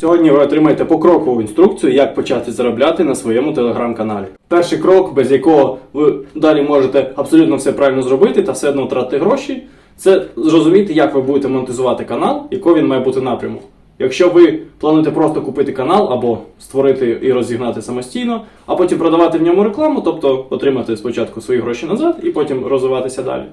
Сьогодні ви отримаєте покрокову інструкцію, як почати заробляти на своєму телеграм-каналі. Перший крок, без якого ви далі можете абсолютно все правильно зробити та все одно втратити гроші, це зрозуміти, як ви будете монетизувати канал, який він має бути напрямок. Якщо ви плануєте просто купити канал або створити і розігнати самостійно, а потім продавати в ньому рекламу, тобто отримати спочатку свої гроші назад і потім розвиватися далі,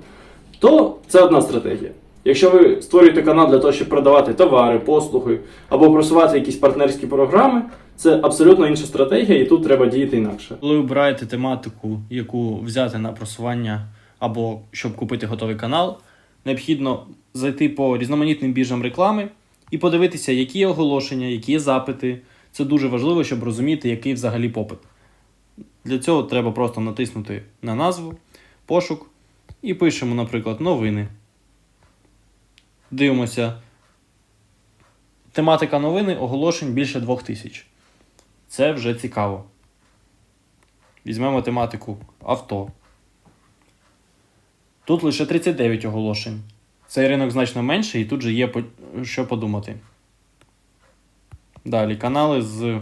то це одна стратегія. Якщо ви створюєте канал для того, щоб продавати товари, послуги або просувати якісь партнерські програми, це абсолютно інша стратегія, і тут треба діяти інакше. Коли обираєте тематику, яку взяти на просування або щоб купити готовий канал, необхідно зайти по різноманітним біржам реклами і подивитися, які є оголошення, які є запити. Це дуже важливо, щоб розуміти, який взагалі попит. Для цього треба просто натиснути на назву, пошук і пишемо, наприклад, новини. Дивимося. Тематика новини оголошень більше 2000. Це вже цікаво. Візьмемо тематику авто. Тут лише 39 оголошень. Цей ринок значно менший, і тут же є що подумати. Далі канали з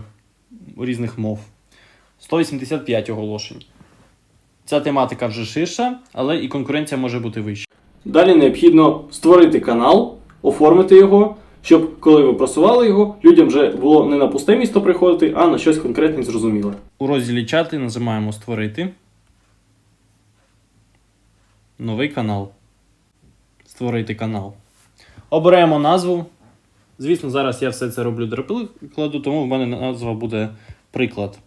різних мов. 185 оголошень. Ця тематика вже ширша, але і конкуренція може бути вища. Далі необхідно створити канал, оформити його, щоб коли ви просували його, людям вже було не на пусте місто приходити, а на щось конкретне і зрозуміле. У розділі чати нажимаємо Створити. Новий канал. Створити канал. Обираємо назву. Звісно, зараз я все це роблю для прикладу, тому в мене назва буде приклад.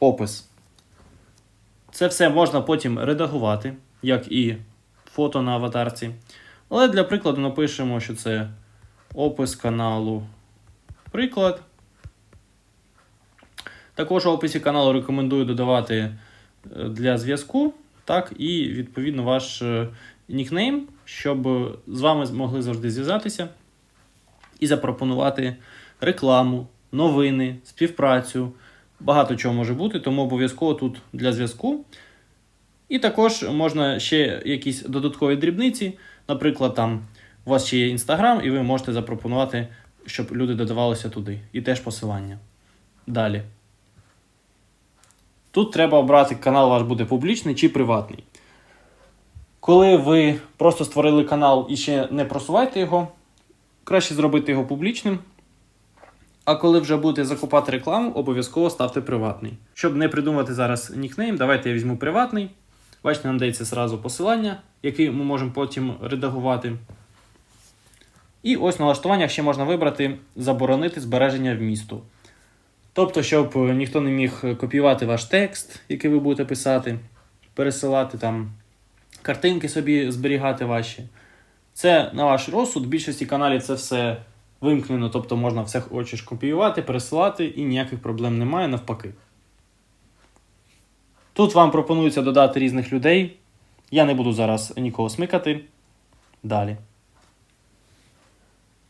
Опис. Це все можна потім редагувати, як і фото на аватарці. Але для прикладу напишемо, що це опис каналу. Приклад. Також у описі каналу рекомендую додавати е, для зв'язку, так, і відповідно ваш е, нікнейм, щоб з вами змогли завжди зв'язатися і запропонувати рекламу, новини, співпрацю. Багато чого може бути, тому обов'язково тут для зв'язку. І також можна ще якісь додаткові дрібниці. Наприклад, там у вас ще є інстаграм, і ви можете запропонувати, щоб люди додавалися туди. І теж посилання. Далі. Тут треба обрати, канал ваш буде публічний чи приватний. Коли ви просто створили канал і ще не просуваєте його, краще зробити його публічним. А коли вже будете закупати рекламу, обов'язково ставте приватний. Щоб не придумати зараз нікнейм, давайте я візьму приватний. Бачите, нам дається зразу посилання, яке ми можемо потім редагувати. І ось в налаштуваннях ще можна вибрати заборонити збереження вмісту. Тобто, щоб е, ніхто не міг копіювати ваш текст, який ви будете писати, пересилати там картинки собі зберігати ваші. Це на ваш розсуд. В більшості каналів це все вимкнено, тобто можна все хочеш копіювати, пересилати, і ніяких проблем немає навпаки. Тут вам пропонується додати різних людей. Я не буду зараз нікого смикати. Далі.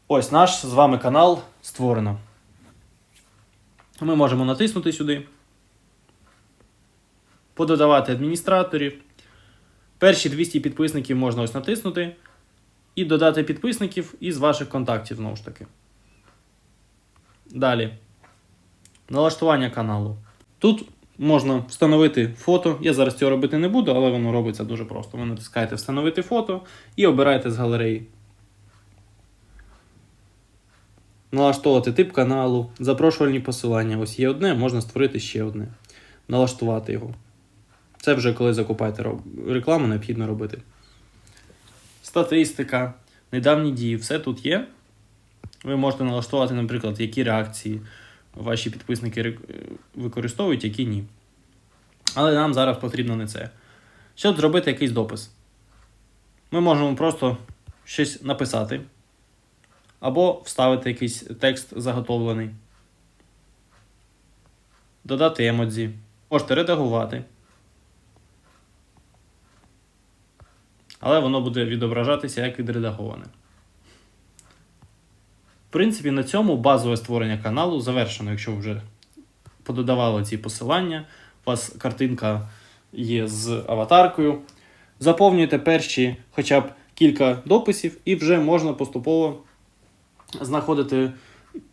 Ось наш з вами канал створено. Ми можемо натиснути сюди, пододавати адміністраторів. Перші 200 підписників можна ось натиснути і додати підписників із ваших контактів, знову ж таки. Далі. Налаштування каналу. Тут можна встановити фото. Я зараз цього робити не буду, але воно робиться дуже просто. Ви натискаєте Встановити фото і обираєте з галереї. Налаштовувати тип каналу, запрошувальні посилання. Ось є одне, можна створити ще одне. Налаштувати його. Це вже коли закупаєте рекламу, необхідно робити. Статистика, недавні дії, все тут є. Ви можете налаштувати, наприклад, які реакції ваші підписники е, використовують, які ні. Але нам зараз потрібно не це. Щоб зробити якийсь допис. Ми можемо просто щось написати. Або вставити якийсь текст заготовлений. Додати емодзі. Можете редагувати. Але воно буде відображатися як відредаговане. В принципі, на цьому базове створення каналу завершено, якщо вже пододавали ці посилання. У вас картинка є з аватаркою. Заповнюєте перші хоча б кілька дописів, і вже можна поступово знаходити,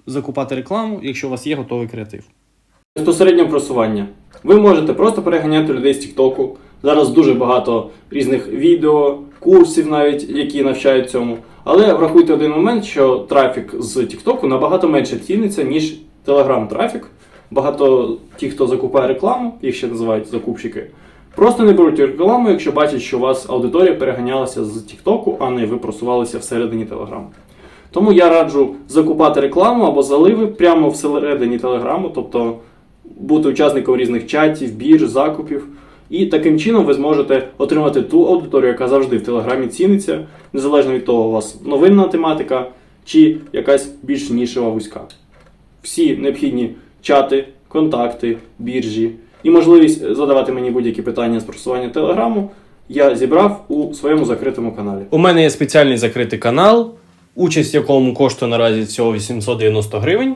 закупати рекламу, якщо у вас є готовий креатив. Безпосередньо просування. Ви можете просто переганяти людей з Тіктоку. Зараз дуже багато різних відео, курсів навіть, які навчають цьому. Але врахуйте один момент, що трафік з Тіктоку набагато менше ціниться, ніж Telegram трафік. Багато ті, хто закупає рекламу, їх ще називають закупщики, просто не беруть рекламу, якщо бачать, що у вас аудиторія переганялася з Тіктоку, а не ви просувалися всередині Телеграму. Тому я раджу закупати рекламу або заливи прямо всередині Телеграму, тобто бути учасником різних чатів, бірж, закупів. І таким чином ви зможете отримати ту аудиторію, яка завжди в Телеграмі ціниться, незалежно від того, у вас новинна тематика чи якась більш нішева вузька. Всі необхідні чати, контакти, біржі і можливість задавати мені будь-які питання з просування Телеграму я зібрав у своєму закритому каналі. У мене є спеціальний закритий канал, участь в якому коштує наразі всього 890 гривень.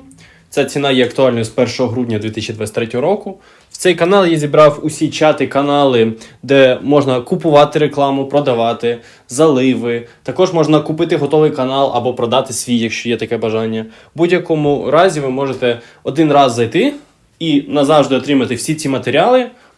Ця ціна є актуальною з 1 грудня 2023 року. Цей канал я зібрав усі чати, канали, де можна купувати рекламу, продавати, заливи. Також можна купити готовий канал або продати свій, якщо є таке бажання. В будь-якому разі ви можете один раз зайти і назавжди отримати всі ці матеріали.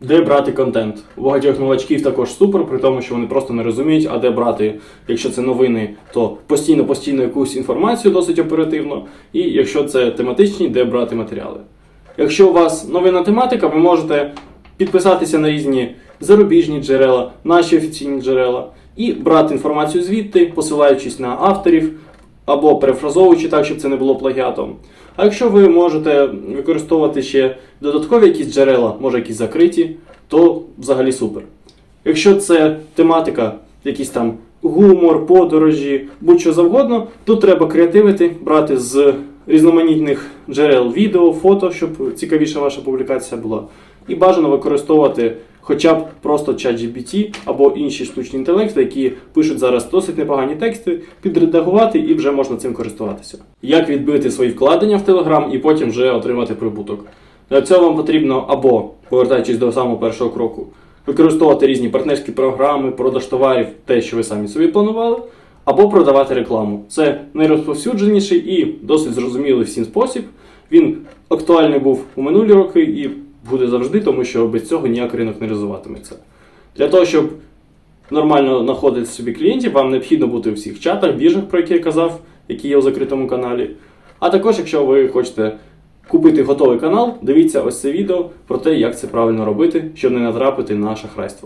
Де брати контент? У багатьох новачків також супер, при тому, що вони просто не розуміють, а де брати, якщо це новини, то постійно-постійно якусь інформацію досить оперативно. І якщо це тематичні, де брати матеріали. Якщо у вас новинна тематика, ви можете підписатися на різні зарубіжні джерела, наші офіційні джерела, і брати інформацію звідти, посилаючись на авторів або перефразовуючи так, щоб це не було плагіатом. А якщо ви можете використовувати ще додаткові якісь джерела, може якісь закриті, то взагалі супер. Якщо це тематика, якийсь там гумор, подорожі, будь-що завгодно, тут треба креативити, брати з різноманітних джерел відео, фото, щоб цікавіша ваша публікація була. І бажано використовувати хоча б просто ChatGPT або інші штучні інтелекти, які пишуть зараз досить непогані тексти, підредагувати і вже можна цим користуватися. Як відбити свої вкладення в Telegram і потім вже отримати прибуток? Для цього вам потрібно або, повертаючись до самого першого кроку, використовувати різні партнерські програми, продаж товарів, те, що ви самі собі планували, або продавати рекламу. Це найрозповсюдженіший і досить зрозумілий всім спосіб. Він актуальний був у минулі роки і буде завжди, тому що без цього ніяк ринок не розвиватиметься. Для того, щоб нормально знаходити собі клієнтів, вам необхідно бути у всіх чатах, біржах, про які я казав, які є у закритому каналі. А також, якщо ви хочете купити готовий канал, дивіться ось це відео про те, як це правильно робити, щоб не натрапити на шахрайство.